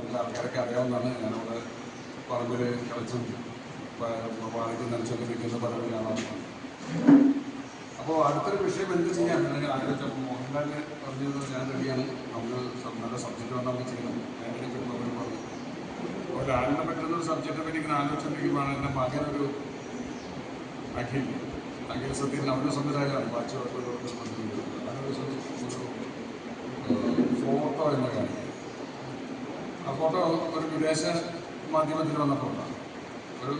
നമുക്ക് ആൾക്കാരൊക്കെ അറിയാവുന്നതാണ് ഞാനവിടെ പറമ്പിൽ കളിച്ചും വാഴയ്ക്ക് നനച്ചൊക്കെ നിൽക്കുന്ന പറമ്പിലാണ് അപ്പോൾ അടുത്തൊരു വിഷയം എന്ത് ചെയ്യാൻ അല്ലെങ്കിൽ ആലോചിച്ചപ്പോൾ മോഹൻലാൽ പറഞ്ഞത് ഞാൻ റെഡിയാണ് നമുക്ക് നല്ല സബ്ജക്റ്റ് വന്നാൽ നമുക്ക് ചെയ്യണം ഞാൻ എടുക്കുമ്പോൾ അവർ പറഞ്ഞു ഒരാളിനെ പറ്റുന്ന ഒരു സബ്ജക്റ്റിനെ പറ്റി ഇങ്ങനെ ആലോചിച്ചിട്ടുണ്ടെങ്കിലാണ് എന്റെ മകനൊരു അഖിൽ അഖിൽ സത്യൻ അവരുടെ സംവിധായകനാണ് വാച്ച് ഫോട്ടോ എന്ന കാര്യം ഫോട്ടോ ഒരു വിദേശ മാധ്യമത്തിൽ വന്ന ഫോട്ടോ ഒരു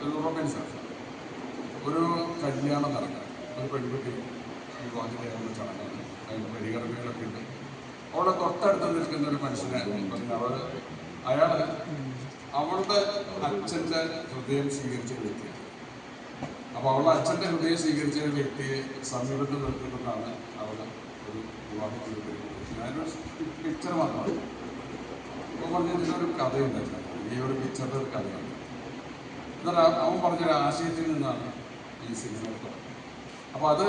ഒരു യൂറോപ്യൻ സാർ. ഒരു കല്യാണം നടക്കുക ഒരു പെൺകുട്ടി വിവാഹം ചടങ്ങാണ് അതിന്റെ പരിഗണനകളൊക്കെ ഉണ്ട്. അവളെ തൊട്ടടുത്ത് നിൽക്കുന്ന ഒരു മനുഷ്യനെ പറഞ്ഞു അവർ അയാൾ അവളുടെ അച്ഛന്റെ ഹൃദയം സ്വീകരിച്ച വ്യക്തിയാണ്. അപ്പോൾ അവളുടെ അച്ഛന്റെ ഹൃദയം സ്വീകരിച്ച വ്യക്തിയെ സമീപത്ത് നിർത്തിക്കൊണ്ടാണ് അവൾ ഒരു വിവാഹം ചെയ്തത് ഞാനൊരു പിക്ചർ മാത്രമാണ് അപ്പോൾ പറഞ്ഞു ഇതിനൊരു കഥയുണ്ട് ഈ ഒരു പിക്ചറിന്റെ ഒരു കഥയുണ്ട്. എന്നാൽ അവൻ പറഞ്ഞൊരു ആശയത്തിൽ നിന്നാണ് ഈ സിനിമ അപ്പോൾ അത്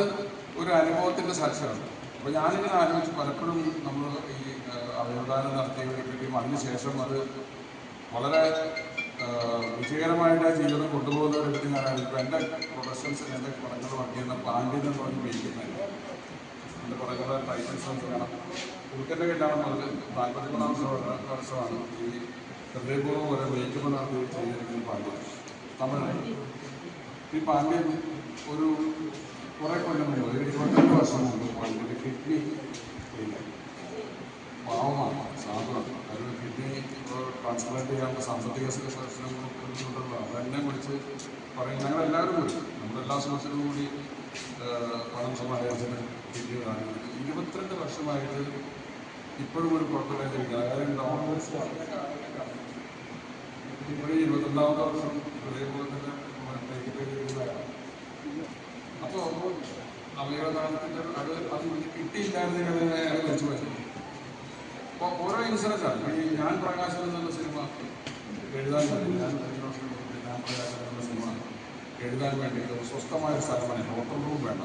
ഒരു അനുഭവത്തിന്റെ സാക്ഷ്യമാണ്. അപ്പോൾ ഞാനിങ്ങനെ ആലോചിച്ച് പലപ്പോഴും നമ്മൾ ഈ അവയവദാനം നടത്തിയവരെ പറ്റിയും അതിനുശേഷം അത് വളരെ വിജയകരമായിട്ട് ജീവിതം കൊണ്ടുപോകുന്നവരെ പറ്റി ഞാൻ എന്റെ പ്രൊഡക്ഷൻസിൽ എന്റെ പടങ്ങൾ വർക്ക് ചെയ്യുന്ന പാണ്ഡ്യൻ എന്ന് പറഞ്ഞ് ഉപയോഗിക്കുന്നില്ല എന്റെ പടങ്ങൾ ടൈറ്റൻസ് എന്ന് കാണാം. കുറുക്കന്റെ കല്യാണം മുതൽ നാൽപ്പത്തിമൂന്നാമത്തെ വർഷമാണ് ഈ ഹൃദയപൂർവം ഒരു നടത്തി ചെയ്തിരിക്കുന്ന പാണ്ഡ്യം തമിഴ്. ഈ പാണ്ഡ്യം ഒരു കുറേ കൊല്ലം മുമ്പ് ഒരു ഇരുപത്തെട്ട് വർഷം മുമ്പ് പാണ്ഡ്യന്റെ കിഡ്നി ഇല്ല. പാവമാണ് സാധനം അതൊരു കിഡ്നി ട്രാൻസ്പ്ലാന്റ് ചെയ്യാനുള്ള സാമ്പത്തിക പ്രശ്നങ്ങളുണ്ടല്ലോ അതെന്നെ കുറിച്ച് പറയും. ഞങ്ങളെല്ലാവരും വിളിച്ചു നമ്മളെല്ലാ സുഹൃത്തുക്കളും കൂടി സമാഹരിച്ചിട്ട് കിഡ്നി വാങ്ങി ഇരുപത്തിരണ്ട് വർഷമായിട്ട് ഇപ്പോഴും ഒരു കുഴപ്പമില്ലാതിരിക്കുക അതായത് ഡോക്ടേഴ്സ് ഇവിടെ ഇരുപത്തൊന്നാമത്തെ വർഷം അതേപോലെ തന്നെ അപ്പോൾ അവയവദാനത്തിന്റെ അത് അത് കിട്ടിയില്ലായിരുന്നെങ്കിൽ അതിനെ അയാൾ വെച്ചു പറ്റും അപ്പോൾ ഓരോ ഇൻഷുറൻസാണ് ഈ ഞാൻ പ്രകാശൻ എന്നുള്ള സിനിമ എഴുതാൻ വേണ്ടി ഞാൻ ഞാൻ പ്രകാശൻ എന്നുള്ള സിനിമ എഴുതാൻ വേണ്ടി സ്വസ്ഥമായ സ്ഥലമാണ് ഹോട്ടൽ റൂം വേണ്ട.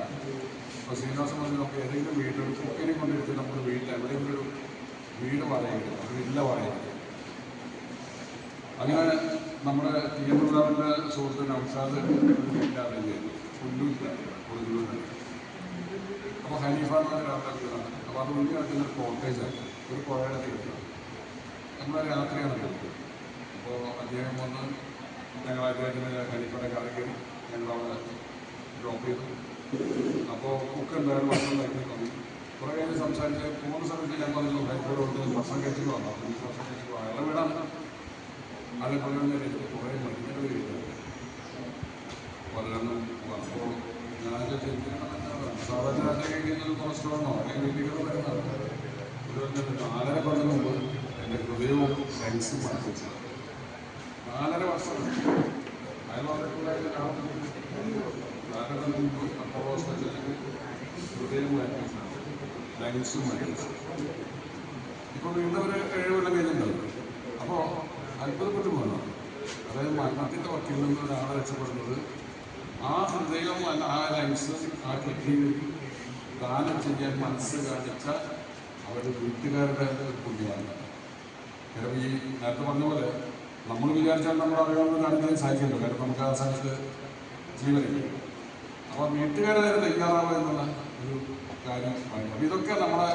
അപ്പോൾ ശ്രീനിവാസൻ പറഞ്ഞു നമുക്ക് ഏതെങ്കിലും വീട്ടിൽ ഒരു കുക്കിനെ കൊണ്ടിരുത്തി നമ്മുടെ വീട്ടിൽ എവിടെയെങ്കിലും ഒരു വീട് വാടകയ്ക്ക് ഒരു വില്ല വാടകയ്ക്ക് അങ്ങനെ നമ്മുടെ ടി എം പ്രതാപന്റെ സുഹൃത്ത് നൗഷാദ് ഇല്ലാതെ ചെയ്തു പുല്ലൂരിലാണ് കൊടുങ്ങല്ലൂരിലാണ് അപ്പോൾ ഹനീഫ എന്ന് ഒരാളുടെ വീടാണ് അപ്പോൾ അത് ഉള്ളി കിടക്കുന്ന ഒരു കോട്ടേജാണ് ഒരു പുഴയുടെ തീരത്താണ്. നമ്മൾ രാത്രിയാണ് പോയത് അപ്പോൾ അദ്ദേഹം വന്ന് ഞങ്ങൾ അദ്ദേഹത്തിന്റെ ഹനീഫയുടെ കാറിൽ ഞങ്ങൾ അവിടെ ഡ്രോപ്പ് ചെയ്തു. അപ്പോൾ കുക്ക് എന്തായാലും ഭക്ഷണം കഴിക്കാൻ കുറേ കഴിഞ്ഞ് സംസാരിച്ച് പോകുന്ന സമയത്ത് ഞാൻ പറഞ്ഞു ഹൈക്കോട് കൊണ്ട് ഭക്ഷണം കഴിച്ചിട്ട് വന്നു അപ്പോൾ ഈ ഭക്ഷണം കഴിച്ചിട്ട്. അയാളുടെ വീടാണ് അത് പറഞ്ഞു കുറേ മരുന്നുകൾ കഴിക്കുന്നത് പലരെണ്ണം അപ്പോൾ ഞാൻ സാധാരണ രാത്രി കഴിക്കുന്നത് കൊളസ്ട്രോളോ അല്ലെങ്കിൽ വീട്ടിൽ വരുന്നതാണ് ഒരു നാലര കൊല്ലം മുമ്പ് എന്റെ ഹൃദയവും ലങ്സും മാറ്റി നാലര വർഷം. അയാൾ നാലര മുമ്പ് അപ്പോളോ ഹോസ്പിറ്റലിൽ ഹൃദയം മാറ്റി ലങ്സും മാറ്റി ഇപ്പോൾ വീണ്ടും ഒരു ഏഴ് കൊല്ലം കഴിഞ്ഞിട്ടുണ്ടല്ലോ അപ്പോൾ അത്ഭുതപ്പെട്ടു പോകണം അതായത് മരണത്തിന്റെ വക്കിൽ നിന്ന് ഒരാളെ രക്ഷപ്പെടുന്നത് ആ ഹൃദയം ആ ലൈൻസ് ആ കിഡ്നി ദാനം ചെയ്യാൻ മനസ്സ് കാണിച്ച അവരുടെ വീട്ടുകാരുടെ പുണ്യമാണ്. കാരണം ഈ നേരത്തെ പറഞ്ഞ പോലെ നമ്മൾ വിചാരിച്ചാൽ നമ്മൾ അറിയാവുന്ന കാണിക്കാൻ സാധിക്കില്ല. കാരണം നമുക്ക് ആ സമയത്ത് ജീവനില്ല? അപ്പോൾ വീട്ടുകാരെ തയ്യാറാവുക എന്നുള്ള ഒരു കാര്യം പറയുന്നത് ഇതൊക്കെ നമ്മളെ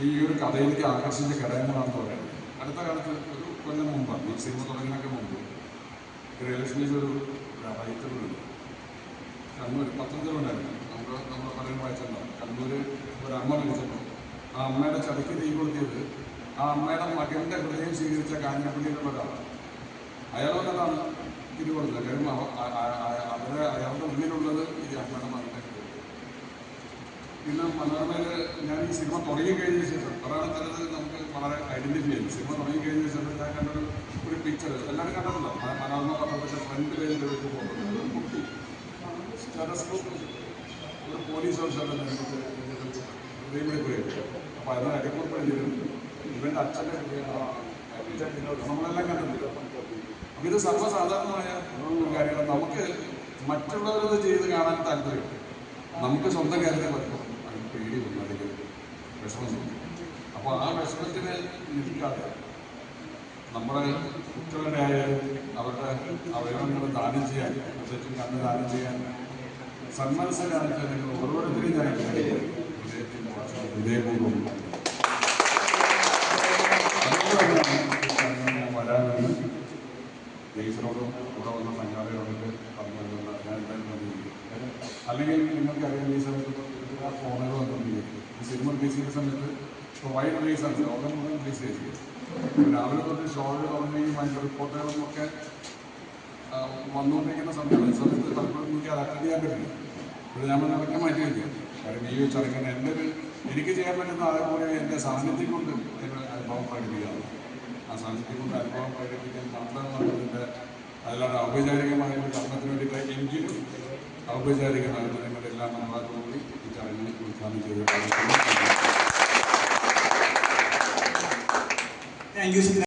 ഈ ഒരു കഥയിലേക്ക് ആകർഷിച്ച ഘടകങ്ങളാണെന്ന് പറയുന്നത് അടുത്ത കാലത്ത് ഒരു കൊല്ലം മുമ്പാണ് ഈ സിനിമ തുടങ്ങുന്നതിനൊക്കെ മുമ്പ് റിയലിസ്റ്റിലേക്ക് ഒരു റൈറ്ററുണ്ട് കണ്ണൂർ പത്തനംതിട്ടുണ്ടായിരുന്നു നമുക്ക് നമ്മൾ പറയുന്ന വായിച്ചിട്ടുണ്ടാവും കണ്ണൂർ ഒരു അമ്മ മരിച്ചപ്പോൾ. ആ അമ്മയുടെ ചതിക്ക് തീ കൊളുത്തിയത് ആ അമ്മയുടെ മകന്റെ ഹൃദയം സ്വീകരിച്ച കാഞ്ഞിരപ്പള്ളിയിലുള്ള ഒരാളാണ്. അയാൾ അതാണ് കൊടുത്തത് കാര്യം അവ- ആ- ആ- ആ- അവരെ അയാളുടെ ഉള്ളിലുള്ളത് ഈ അമ്മയുടെ മകന്റെ ഹൃദയം പിന്നെ മനോരമയിൽ ഞാൻ ഈ സിനിമ തുടങ്ങി കഴിഞ്ഞ ശേഷം അതാണ് ചിലത് നമുക്ക് വളരെ ഐഡന്റിഫൈ ചെയ്യും സിനിമ തുടങ്ങി കഴിഞ്ഞ ശേഷം ഞാൻ കണ്ടൊരു ഒരു പിക്ചർ എല്ലാവരും മ- മനോരമ പത്രത്തിന്റെ ഫ്രണ്ട് പേജിൽ വെച്ച് പോകുന്നത്. ഒരു പോലീസ് ഓഫീസറുടെ ഹൃദയം പോയി. അപ്പോൾ അതിന് അടിക്കുറിപ്പ് എഴുതിയിട്ടുണ്ട് ഇവന്റെ അച്ഛന്റെ നമ്മളെല്ലാം കണ്ടിട്ടുണ്ട്. അപ്പം ഇത് സർവസാധാരണമായ കാര്യങ്ങൾ. നമുക്ക് മറ്റുള്ളവരത് ചെയ്ത് കാണാൻ താല്പര്യം നമുക്ക് സ്വന്തം കാര്യത്തെ പറ്റും അതിന് അതിൽ അപ്പോൾ ആ വിഷമത്തിന് നിൽക്കാതെ നമ്മുടെ കുട്ടികളുടെ ആയാലും അവരുടെ അവയവങ്ങൾ ദാനം ചെയ്യാൻ പ്രത്യേകിച്ചും കണ്ണ് ദാനം ചെയ്യാൻ സന്മനസ് കാണിച്ച നിങ്ങൾ ഓരോരുത്തരെയും ഞാൻ. ഹൃദയത്തിന്റെ ഭാഷ ഹൃദയപൂർവം ഞാൻ വരാമെന്ന് പറഞ്ഞുകൊണ്ടുള്ള ഞാൻ അല്ലെങ്കിൽ ഈ സമയത്ത് എല്ലാ ഫോണുകൾ വന്നുകൊണ്ടിരിക്കും ഈ സിനിമ റിലീസ് ചെയ്യുന്ന സമയത്ത് ഇപ്പോൾ വൈഡ് റിലീസാണ് ലോകം മുഴുവൻ റിലീസ് ചെയ്തിരിക്കും രാവിലെ തൊട്ട് ഷോകൾ തുടങ്ങുകയും അതിന്റെ റിപ്പോർട്ടുകളും ഒക്കെ ആ, വന്നുകൊണ്ടിരിക്കുന്ന സമയമാണ് ഈ സമയത്ത് പലപ്പോഴും എനിക്ക് അത് അറ്റൻഡ് ചെയ്യാൻ പറ്റില്ല. ഇപ്പോൾ ഞാൻ അതൊക്കെ മാറ്റി വയ്ക്കുക കാരണം ഈ ചടങ്ങിന് എന്റെ ഒരു എനിക്ക് ചെയ്യാൻ പറ്റുന്ന അതേപോലെ എന്റെ സാന്നിധ്യം കൊണ്ട് എന്റെ അനുഭവം പ്രകടിപ്പിക്കാറ് ആ സാന്നിധ്യം കൊണ്ട് അനുഭവം പ്രകടിപ്പിക്കാൻ മാത്രമാണ് ഇതിന്റെ അതിലൂടെ ഔപചാരികമായ ഒരു കർമ്മത്തിന് വേണ്ടിയിട്ട് എങ്കിലും ഔപചാരികമായ നടപടികളുടെ എല്ലാ അനുവാദത്തോടുകൂടി ഈ ചടങ്ങിനെ ഉദ്ഘാടനം ചെയ്തിട്ടുണ്ട് താങ്ക് യു